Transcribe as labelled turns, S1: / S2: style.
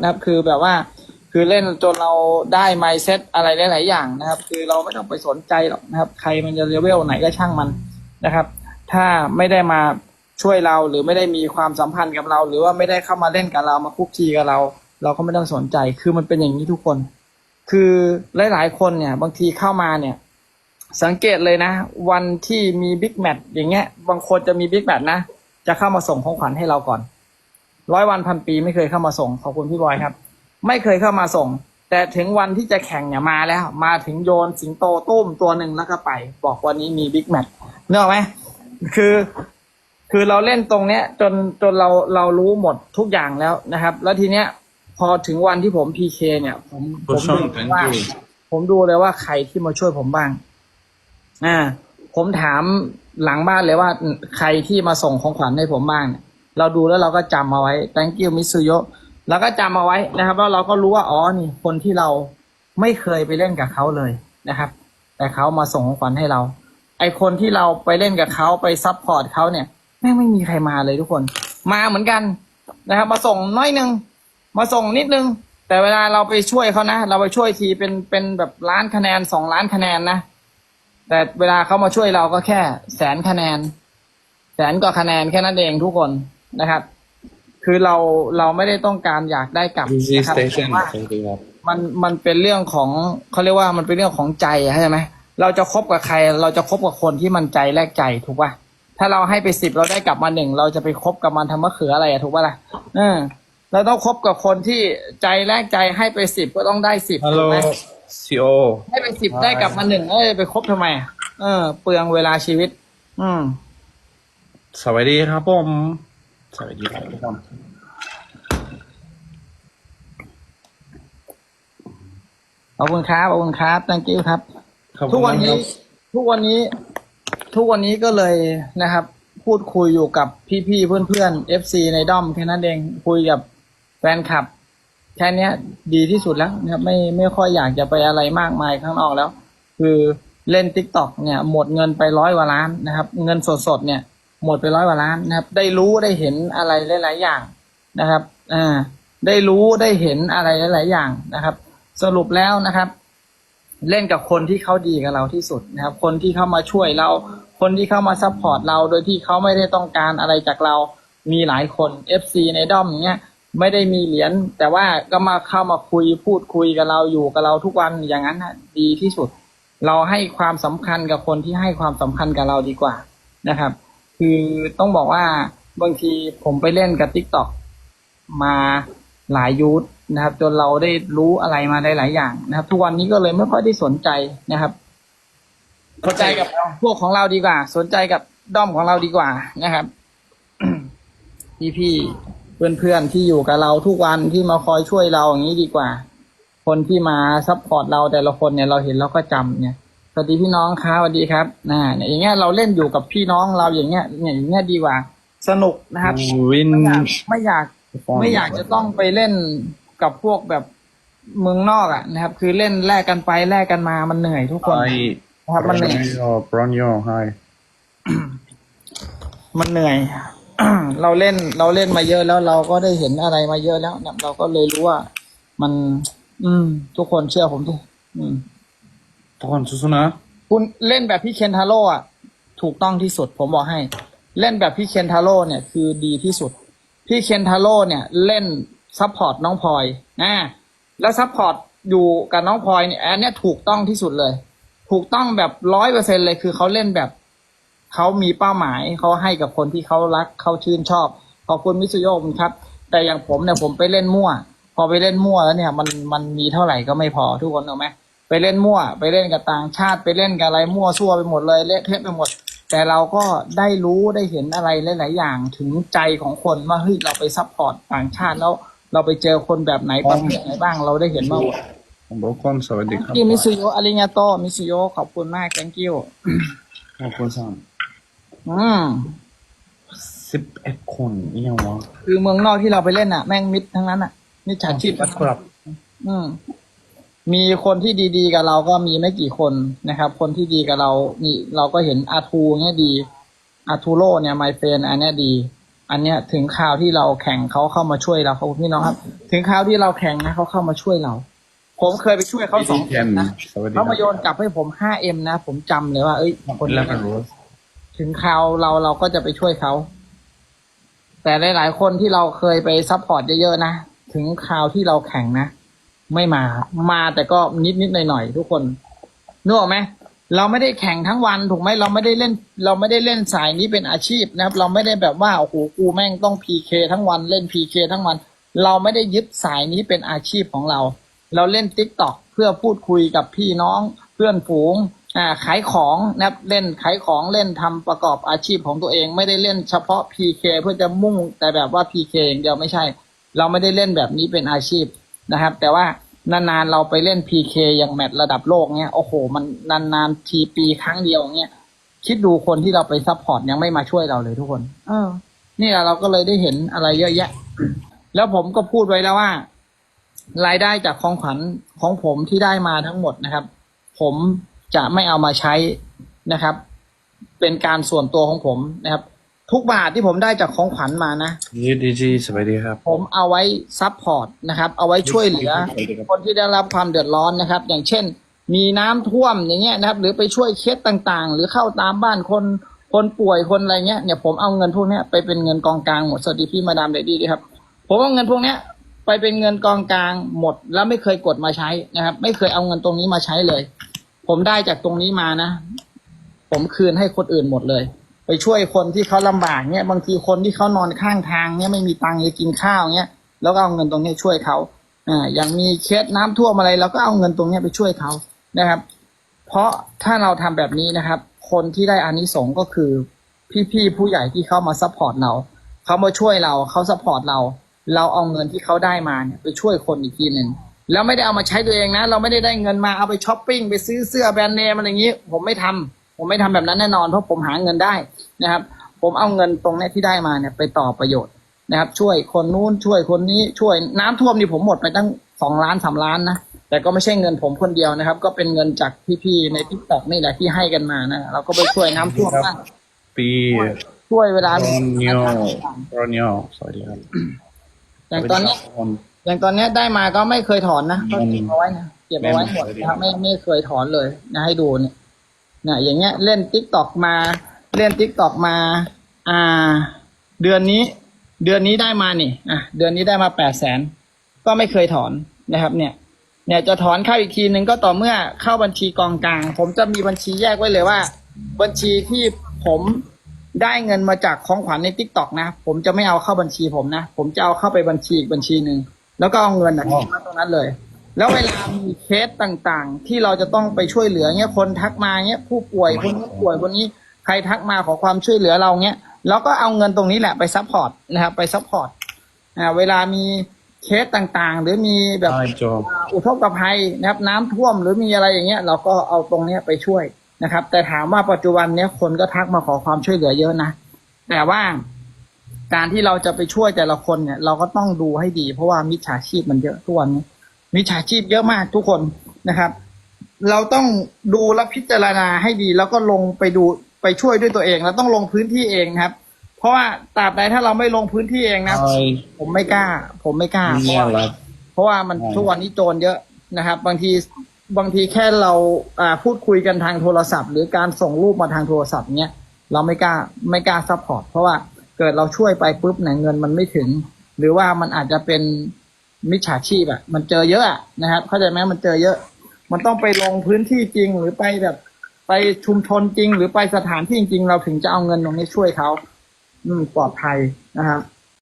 S1: นะครับคือแบบว่าคือเล่นจนเราได้ไมเซ็ตอะไรหลาย ๆ อย่างนะครับ คือเราไม่ต้องไปสนใจหรอกนะครับ ใครมันจะเลเวลไหนก็ช่างมันนะครับ ถ้าไม่ได้มาช่วยเราหรือไม่ได้มีความสัมพันธ์กับเรา หรือว่าไม่ได้เข้ามาเล่นกับเรามาคุกคีกับเรา เราก็ไม่ต้องสนใจ คือมันเป็นอย่างนี้ทุกคน คือหลาย ๆ คนเนี่ย บางทีเข้ามาเนี่ย สังเกตเลยนะ วันที่มีบิ๊กแมตช์อย่างเงี้ย บางคนจะมีบิ๊กแมตช์นะจะเข้ามาส่งของขวัญให้เราก่อน ร้อยวันพันปีไม่เคยเข้ามาส่งขอบคุณพี่บอยครับ ไม่เคยเข้ามาส่ง แต่ถึงวันที่จะแข่งเนี่ยมาแล้ว มาถึงโยนสิงโตตุ้มตัวหนึ่งแล้วก็ไป บอกวันนี้มีบิ๊กแมตช์เนกอะไหมคือ คือเราเล่นตรงเนี้ย จนจนเราเรารู้หมดทุกอย่างแล้วนะครับ แล้วทีเนี้ยพอถึงวันที่ผมพีเคเนี่ย ผมผมดูเลยว่าผมดูเลยว่าใครที่มาช่วยผมบ้างอ่าผมถามหลังบ้านเลยว่าใครที่มาส่งของขวัญให้ผมบ้างเนี่ย เราดูแล้วเราก็จำเอาไว้ thank you มิสุโยแล้วก็จำเอาไว้นะครับแล้วเราก็รู้ว่าอ๋อนี่คนที่เราไม่เคยไปเล่นกับเขาเลยนะครับ แต่เขามาส่งของขวัญให้เรา ไอคนที่เราไปเล่นกับเขาไปซัพพอร์ตเขาเนี่ยแม่งไม่มีใครมาเลยทุกคน มาเหมือนกันนะครับ มาส่งน้อยนึง มาส่งนิดนึง แต่เวลาเราไปช่วยเขานะ เราไปช่วยทีเป็นเป็นแบบล้านคะแนนสองล้านคะแนนนะ แต่เวลาเขามาช่วยเราก็แค่แสนคะแนน แสนกว่าคะแนนแค่นั้นเองทุกคน นะครับ คือเราเราไม่ได้ต้องการอยากได้กลับ
S2: Easy
S1: นะครับ
S2: Station
S1: แต่ว่า
S2: จริงๆครับ
S1: มันมันเป็นเรื่องของเขาเรียกว่ามันเป็นเรื่องของใจอะเข้าใจไหมเราจะคบกับใคร เราจะคบกับคนที่มันใจแลกใจถูกป่ะถ้าเราให้ไปสิบเราได้กลับมาหนึ่งเราจะไปคบกับมันทำมะเขืออะไรอะถูกป่ะล่ะเออเราต้องคบกับคนที่ใจแลกใจให้ไปสิบก็ต้องได้สิบ
S2: ฮัลโหล
S1: ถูกไหม
S2: ซีโอ
S1: ให้ไปสิบได้กลับมาหนึ่งเอ้ยไปคบทำไมอะเออ เปลืองเวลาชีวิต อืม
S2: สวัสดีครับผม สวัสดีครับทุกคน
S1: ขอบคุณครับขอบคุณครับ thank you ครับ
S2: ขอบคุณ
S1: ทุกวันนี้
S2: ครับ
S1: ทุกวันนี้ ทุกวันนี้ก็เลยนะครับ พูดคุยอยู่กับพี่ๆเพื่อนๆ FC ในด้อมแค่นั้นเอง คุยกับแฟนคลับ แค่เนี้ยดีที่สุดแล้วนะครับ ไม่ไม่ค่อยอยากจะไปอะไรมากมายข้างนอกแล้ว คือเล่น t ิ k t o k เนี่ย หมดเงินไปร้อยกว่าล้านนะครับ เงินสดๆเนี่ย หมดไปร้อยกว่าล้านนะครับ ได้รู้ได้เห็นอะไรหลาย ๆ อย่างนะครับอ่าได้รู้ได้เห็นอะไรหลาย ๆ อย่างนะครับ สรุปแล้วนะครับ เล่นกับคนที่เขาดีกับเราที่สุดนะครับ คนที่เข้ามาช่วยเรา คนที่เข้ามาซัพพอร์ตเราโดยที่เขาไม่ได้ต้องการอะไรจากเรามีหลายคน FC ในด้อมเงี้ยไม่ได้มีเหรียญแต่ว่าก็มาเข้ามาคุยพูดคุยกับเราอยู่กับเราทุกวันอย่างนั้นนะดีที่สุด เราให้ความสำคัญกับคนที่ให้ความสำคัญกับเราดีกว่านะครับ คือต้องบอกว่าบางทีผมไปเล่นกับ t ิ k t o k มาหลายยูทนะครับ จนเราได้รู้อะไรมาได้หลายอย่างนะครับ ทุกวันนี้ก็เลยไม่ค่อยได้สนใจนะครับสนใจกับพวกของเราดีกว่า สนใจกับด้อมของเราดีกว่านะครับพี่พี่เพื่อนเพื่อนๆที่อยู่กับเราทุกวันที่มาคอยช่วยเราอย่างนี้ดีกว่า คนที่มาซัพพอร์ตเราแต่ละคนเนี่ยเราเห็นเราก็จำเนี่ย สวัสดีพี่น้องครับสวัสดีครับน่าเนี่ยอย่างเงี้ยเราเล่นอยู่กับพี่น้องเราอย่างเงี้ยเนี่ยอย่างเงี้ยดีกว่า สนุกนะครับ
S2: วิน
S1: ไม่อยากไม่อยากไม่อยากจะต้องไปเล่นกับพวกแบบเมืองนอกอะนะครับ คือเล่นแลกกันไปแลกกันมามันเหนื่อยทุกคน
S2: ไอ
S1: นะครับมันเหนื่อย
S2: บรอนโยไฮ
S1: มันเหนื่อยเราเล่นเราเล่นมาเยอะแล้วเราก็ได้เห็นอะไรมาเยอะแล้วเนี่ยเราก็เลยรู้ว่ามัน อืม ทุกคนเชื่อผมดิอืม
S2: ทุกคนสู้ๆนะ
S1: คุณเล่นแบบพี่เคนทาโร่อะถูกต้องที่สุด ผมบอกให้ เล่นแบบพี่เคนทาโร่เนี่ยคือดีที่สุด พี่เคนทาโร่เนี่ย เล่นซัพพอร์ตน้องพลอยนะแล้วซัพพอร์ตอยู่กับน้องพลอยเนี่ยอันเนี้ยถูกต้องที่สุดเลย ถูกต้องแบบร้อยเปอร์เซ็นเลยคือเขาเล่นแบบเขามีเป้าหมายเขาให้กับคนที่เขารักเขาชื่นชอบขอบคุณมิสุโยมครับ แต่อย่างผมเนี่ยผมไปเล่นมั่ว พอไปเล่นมั่วแล้วเนี่ย มันมันมีเท่าไหร่ก็ไม่พอทุกคนเอาไหม ไปเล่นมั่ว ไปเล่นกับต่างชาติไปเล่นกับอะไรมั่วซั่วไปหมดเลยเละเทะไปหมด แต่เราก็ได้รู้ได้เห็นอะไรหลาย ๆ อย่างถึงใจของคนว่าเฮ้ยเราไปซัพพอร์ตต่างชาติแล้ว เราไปเจอคนแบบไหนประเภทไหนบ้างเราได้เห็นมาหมด
S2: ทุกคนสวัสดีครับ
S1: ที่มิสุโยอาริงาโตมิสุโยขอบคุณมาก thank you
S2: ขอบคุณสั่ง
S1: อืม
S2: สิบเอ็ดคนนี่ยังวะ
S1: คือเมืองนอกที่เราไปเล่นอะ แม่งมิดทั้งนั้นอะมิจฉาชีพ
S2: ครับ
S1: อืม มีคนที่ดีๆ กับเราก็มีไม่กี่คนนะครับ คนที่ดีกับเรานี่เราก็เห็นอาทูเนี่ยดีอาทูโร่เนี่ยไมเฟนอันเนี้ยดี อันเนี้ยถึงคราวที่เราแข่งเขาเข้ามาช่วยเราครับพี่น้องครับ ถึงคราวที่เราแข่งนะเขาเข้ามาช่วยเรา ผมเคยไปช่วยเขาสองคนนะ
S2: สวัสดีค
S1: เขา
S2: รับ
S1: มาโยนกลับให้ผมห้าเอ็มนะ ผมจำเลยว่าเอ้ย
S2: คนแล้วกันรู้
S1: ถึงคราวเราเราก็จะไปช่วยเขา แต่หลาย ๆ คนที่เราเคยไปซัพพอร์ตเยอะๆนะ ถึงคราวที่เราแข่งนะ ไม่มา มาแต่ก็นิดนิดหน่อยหน่อยทุกคนนึกออกไหมเราไม่ได้แข่งทั้งวันถูกไหมเราไม่ได้เล่น เราไม่ได้เล่นสายนี้เป็นอาชีพนะครับ เราไม่ได้แบบว่าโอ้โหกูแม่งต้องพีเคทั้งวันเล่นพีเคทั้งวัน เราไม่ได้ยึดสายนี้เป็นอาชีพของเรา เราเล่นติ๊กต็อกเพื่อพูดคุยกับพี่น้องเพื่อนฝูงอ่าขายของนะครับเล่นขายของเล่นทำประกอบอาชีพของตัวเอง ไม่ได้เล่นเฉพาะ PK เคเพื่อจะมุ่งแต่แบบว่า PK อย่างเดียวไม่ใช่ เราไม่ได้เล่นแบบนี้เป็นอาชีพ นะครับ แต่ว่านานๆเราไปเล่น PK อย่างแมตช์ระดับโลกเนี้ยโอ้โห มันนานๆทีปีครั้งเดียวเนี้ยคิดดูคนที่เราไปซัพพอร์ตยังไม่มาช่วยเราเลยทุกคน เออ นี่แหละเราก็เลยได้เห็นอะไรเยอะแยะ แล้วผมก็พูดไว้แล้วว่า รายได้จากของขวัญของผมที่ได้มาทั้งหมดนะครับ ผมจะไม่เอามาใช้นะครับ เป็นการส่วนตัวของผมนะครับ ทุกบาทที่ผมได้จากของขวัญมานะ
S2: ยีดีจีสวัสดีครับ
S1: ผมเอาไว้ซัพพอร์ตนะครับ เอาไว้ช่วยเหลือ คนที่ได้รับความเดือดร้อนนะครับ อย่างเช่น มีน้ำท่วมอย่างเงี้ยนะครับ หรือไปช่วยเคสต่างๆ หรือเข้าตามบ้านคนคนป่วยคนอะไรเงี้ยเนี่ยผมเอาเงินพวกเนี้ยไปเป็นเงินกองกลางหมดสวัสดีพี่มาดามเดดดี้ด้วยครับ ผมเอาเงินพวกเนี้ยไปเป็นเงินกองกลางหมด แล้วไม่เคยกดมาใช้นะครับ ไม่เคยเอาเงินตรงนี้มาใช้เลย ผมได้จากตรงนี้มานะ ผมคืนให้คนอื่นหมดเลย ไปช่วยคนที่เขาลำบากเนี่ยบางทีคนที่เขานอนข้างทางเนี่ยไม่มีตังค์จะกินข้าวเนี่ยแล้วก็เอาเงินตรงนี้ช่วยเขาอ่าอย่างมีเคสน้ำท่วมอะไรเราก็เอาเงินตรงนี้ไปช่วยเขานะครับ เพราะถ้าเราทำแบบนี้นะครับ คนที่ได้อานิสงส์ก็คือพี่ๆผู้ใหญ่ที่เข้ามาซัพพอร์ตเราเขามาช่วยเราเขาซัพพอร์ตเรา เราเอาเงินที่เขาได้มาเนี่ยไปช่วยคนอีกทีหนึ่งแล้วไม่ได้เอามาใช้ตัวเองนะ เราไม่ได้ได้เงินมาเอาไปช้อปปิ้งไปซื้อเสื้อแบรนด์เนมอะไรอย่างนี้ ผมไม่ทำ ผมไม่ทำแบบนั้นแน่นอนเพราะผมหาเงินได้นะครับ ผมเอาเงินตรงเนี้ยที่ได้มาเนี่ยไปต่อประโยชน์นะครับ ช่วยคนนู้นช่วยคนนี้ช่วยน้ำท่วมนี่ผมหมดไปตั้งสองล้านสามล้านนะแต่ก็ไม่ใช่เงินผมคนเดียวนะครับ ก็เป็นเงินจากพี่ๆในทิกตอกนี่แหละที่ให้กันมานะเราก็ไปช่วยน้ำท่วมบ้าง
S2: ปี
S1: ช่วยเวลา
S2: โร
S1: มี
S2: นิโอ
S1: สถานการณ์
S2: โรนิโอสวัสดีครับ
S1: อย่างตอนเนี้ย
S2: สวัสดีครับ
S1: อย่างตอนเนี้ยได้มาก็ไม่เคยถอนนะก็เก็บเอาไว้นะเก็บเอาไว้หมดนะครับไม่ไม่เคยถอนเลยนะให้ดูเนี่ย นะอย่างเงี้ยเล่นติ๊กตอกมา เล่นติ๊กตอกมา อ่า เดือนนี้ เดือนนี้ได้มานี่อะเดือนนี้ได้มาแปดแสนก็ไม่เคยถอนนะครับ เนี่ย เนี่ยจะถอนเข้าอีกทีหนึ่งก็ต่อเมื่อเข้าบัญชีกองกลาง ผมจะมีบัญชีแยกไว้เลยว่า บัญชีที่ผมได้เงินมาจากของขวัญในทิกตอกนะ ผมจะไม่เอาเข้าบัญชีผมนะ ผมจะเอาเข้าไปบัญชีอีกบัญชีหนึ่ง แล้วก็เอาเงินนะทิ้งไว้ตรงนั้นเลย แล้วเวลามีเคสต่างๆ ที่เราจะต้องไปช่วยเหลือเงี้ยคนทักมาเงี้ยผู้ป่วยคนนี้ป่วยคนนี้ใครทักมาขอความช่วยเหลือเราเงี้ยเราก็เอาเงินตรงนี้แหละไปซัพพอร์ตนะครับไปซัพพอร์ตอ่าเวลามีเคสต่างๆ หรือมีแบบ
S2: ได้จบ
S1: อ่าอุทกภัยนะครับ น้ำท่วมหรือมีอะไรอย่างเงี้ย เราก็เอาตรงเนี้ยไปช่วยนะครับ แต่ถามว่าปัจจุบันเนี้ยคนก็ทักมาขอความช่วยเหลือเยอะนะแต่ว่าการที่เราจะไปช่วยแต่ละคนเนี่ย เราก็ต้องดูให้ดี เพราะว่ามิจฉาชีพมันเยอะทุกวันนี้ มิจฉาชีพเยอะมากทุกคนนะครับ เราต้องดูและพิจารณาให้ดี แล้วก็ลงไปดูไปช่วยด้วยตัวเองเราต้องลงพื้นที่เองนะครับ เพราะว่าตราบใดถ้าเราไม่ลงพื้นที่เองนะ
S2: ใช่
S1: ผมไม่กล้า ผมไม่กล้าเพ
S2: เนี่
S1: ราะ
S2: ย
S1: ว่า
S2: รับ
S1: เพราะว่ามัน
S2: ใช่
S1: ทุกวันนี้โจรเยอะนะครับ บางทีบางทีแค่เราอ่าพูดคุยกันทางโทรศัพท์ หรือการส่งรูปมาทางโทรศัพท์เนี้ยเราไม่กล้าไม่กล้าซัพพอร์ตเพราะว่าเกิดเราช่วยไปปุ๊บเนี่ยเงินมันไม่ถึง หรือว่ามันอาจจะเป็น มิจฉาชีพอะมันเจอเยอะอะนะครับ เข้าใจไหมมันเจอเยอะ มันต้องไปลงพื้นที่จริงหรือไปแบบไปชุมชนจริง หรือไปสถานที่จริง เราถึงจะเอาเงินตรงนี้ช่วยเขาอืมปลอดภัยนะครับ